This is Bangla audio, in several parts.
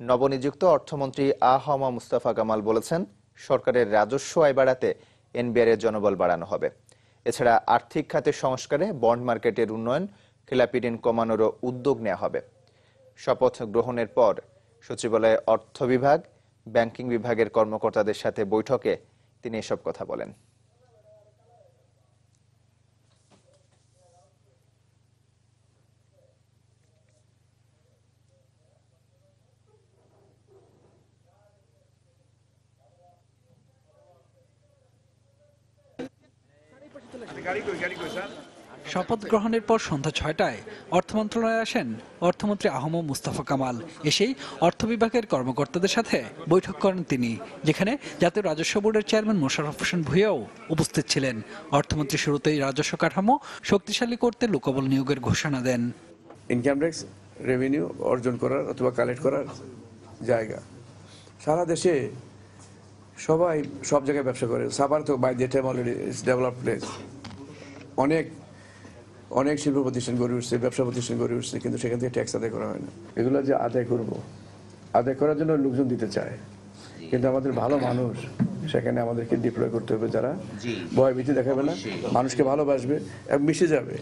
নবনিযুক্ত অর্থমন্ত্রী আ হমা মুস্তাফা কামাল বলেছেন, সরকারের রাজস্ব আয় বাড়াতে এনবিআর এর জনবল বাড়ানো হবে। এছাড়া আর্থিক খাতের সংস্কারে বন্ড মার্কেটের উন্নয়ন খেলাপি ঋণ কমানোরও উদ্যোগ নেওয়া হবে। শপথ গ্রহণের পর সচিবালয়ে অর্থ বিভাগ, ব্যাংকিং বিভাগের কর্মকর্তাদের সাথে বৈঠকে তিনি এসব কথা বলেন। শপথ গ্রহণের পর সন্ধ্যা ছয়টায় অর্থ মন্ত্রণালয়ে আসেন অর্থমন্ত্রী আহম মুস্তাফা কামাল। এসেই অর্থ বিভাগের কর্মকর্তাদের সাথে বৈঠক করেন তিনি যেখানে জাতীয় রাজস্ব বোর্ডের চেয়ারম্যান মোশাররফ হোসেন ভুঁইয়াও উপস্থিত ছিলেন। অর্থমন্ত্রী শুরুতেই রাজস্ব কাঠামো শক্তিশালী করতে লোকবল নিয়োগের ঘোষণা দেন। ইনকাম ট্যাক্স রেভিনিউ অর্জন করার অথবা কালেক্ট করার জায়গা। সারা দেশে সবাই সব জায়গায় ব্যবসা করে। সাবার তো by the time already it's develop place অনেক অনেক শিল্প প্রতিষ্ঠান গড়ে উঠছে ব্যবসা প্রতিষ্ঠান গড়ে উঠছে কিন্তু সেখান থেকে ট্যাক্স আদায় করা হয় না। এগুলো যে আদায় করব আদায় করার জন্য লোকজন দিতে চায়। কিন্তু আমাদের ভালো মানুষ সেখানে আমাদেরকে ডিপ্লয় করতে হবে যারা। ভয় ভীতি দেখাবে না মানুষকে ভালোবাসবে এবং মিশে যাবে।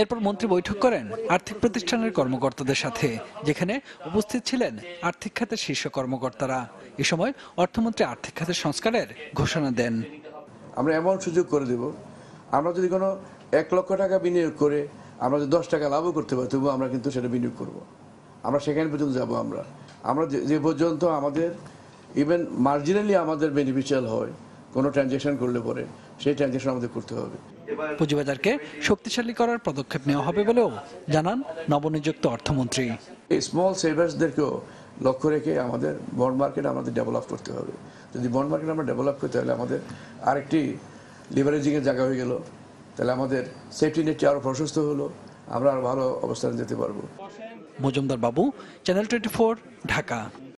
এরপর মন্ত্রী বৈঠক করেন আর্থিক প্রতিষ্ঠানের কর্মকর্তাদের সাথে যেখানে উপস্থিত ছিলেন আর্থিক খাতের শীর্ষ কর্মকর্তারা। এ সময় অর্থমন্ত্রী আর্থিক খাতের সংস্কারের ঘোষণা দেন। আমরা এমন সুযোগ করে দেব। আমরা যদি কোনো এক লক্ষ টাকা বিনিয়োগ করে আমরা যদি দশ টাকা লাভও করতে পারি তবুও আমরা কিন্তু সেটা বিনিয়োগ করব। আমরা সেখানে পর্যন্ত যাব আমরা। আমরা যে- যে পর্যন্ত আমাদের ইভেন মার্জিনালি আমাদের বেনিফিশিয়াল হয় কোনো ট্রানজ্যাকশন করলে পরে সেই ট্রানজ্যাকশন আমাদের করতে হবে। পুঁজিবাজারকে শক্তিশালী করার পদক্ষেপ নেওয়া হবে বলেও জানান নবনিযুক্ত অর্থমন্ত্রী। এই স্মল সেভার্সদেরকেও লক্ষ্য রেখে আমাদের বন্ড মার্কেট আমাদের ডেভেলপ করতে হবে। যদি বন্ড মার্কেট আমরা ডেভেলপ করতে হলে আমাদের আরেকটি লিভারেজিংয়ের জায়গা হয়ে গেল। তাহলে আমাদের সেফটি নেটটি আরও প্রশস্ত হলো, আমরা আরও ভালো অবস্থানে যেতে পারব। মজুমদার বাবু চ্যানেল টোয়েন্টি ঢাকা